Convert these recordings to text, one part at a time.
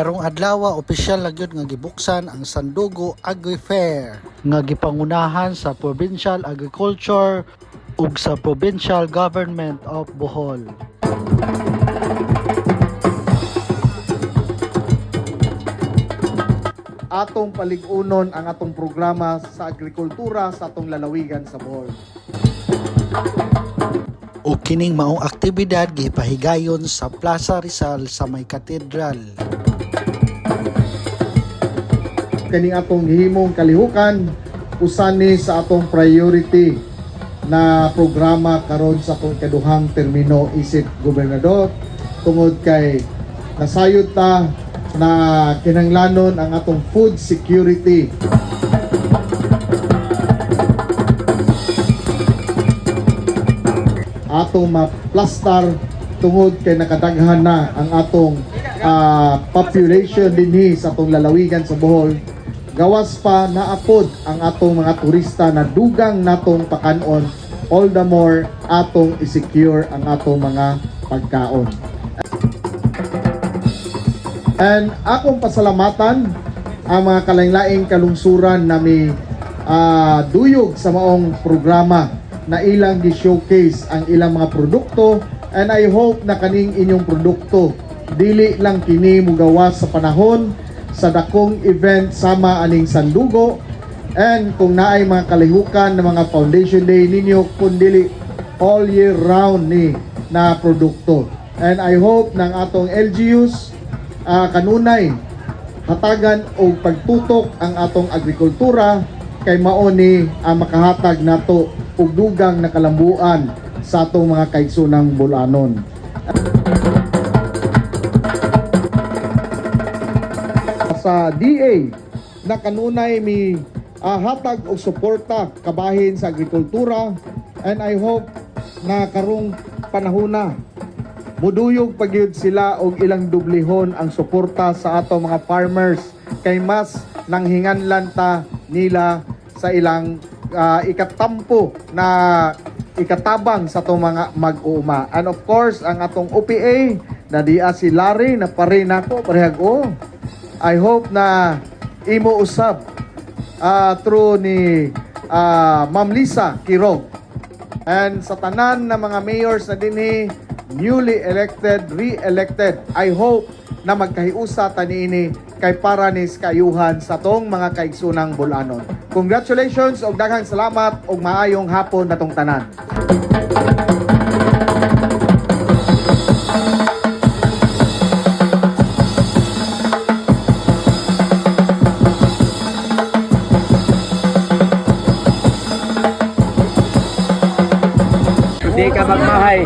Karong adlaw opisyal na gyud nga gibuksan ang Sandugo Agri Fair nga gipangunahan sa Provincial Agriculture ug sa Provincial Government of Bohol. atong paligunon ang atong programa sa agrikultura sa atong lalawigan sa Bohol. O kining maong aktibidad gipahigayon sa Plaza Rizal sa may katedral. Kaning atong gihimong kalihukan usani sa atong priority na programa karon sa atong kaduhang termino isip gobernador tungod kay nasayod ta na kinanglanon ang atong food security. Atong maplastar tungod kay nakadaghan na ang atong ah, population dinhi sa atong lalawigan sa Bohol gawas pa naapod ang atong mga turista na dugang natong pakanon. All the more atong i-secure ang atong mga pagkaon. And akong pasalamatan ang mga kalain-laing kalungsuran na may ah, duyog sa maong programa na ilang gi-showcase ang ilang mga produkto. And I hope na kaning inyong produkto dili lang kini mugawas sa panahon sa dakong event sama aning sandugo and kung naay mga kalihukan ng mga foundation day ninyo kun dili all year round ni na produkto and I hope ng atong LGUs ah, kanunay hatagan o pagtutok ang atong agrikultura kay mao ni ang makahatag nato og dugang na kalambuan sa atong mga kaigsunang bulanon. Sa DA na kanunay mi ah, hatag og suporta kabahin sa agrikultura and I hope na karong panahona Muduyog pagyud sila og ilang dublihon ang suporta sa ato mga farmers kay mas nanghinganlan ta nila sa ilang ah, ikatampo na ikatabang sa atong mga mag-uuma. And of course, ang atong OPA na diya si Larry na pare nako parehag oh. I hope na imo usab ah, through ni ah, Ma'am Lisa Kirog And sa tanan na mga mayors na dinhi newly elected, re-elected, I hope na magkahiusa ta niini kay para ni kayuhan sa tong mga kaigsunang bulanon. Congratulations og daghang salamat og maayong hapon natong tanan. Hindi ka magmahay.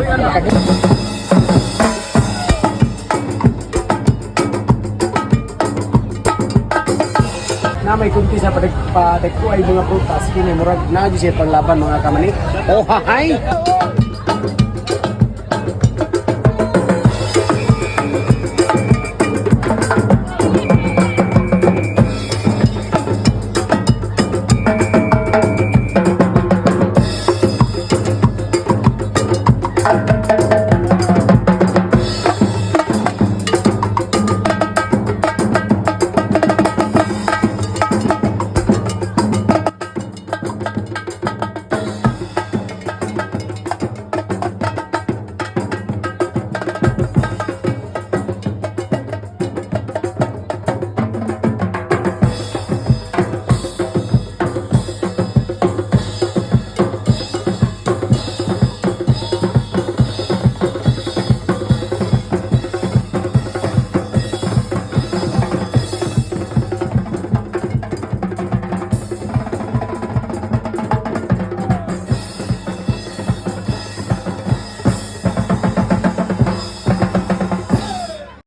na may kunti sa padag padag ko ay mga prutas kini murag na siya panglaban mga kamani. Oh, hay.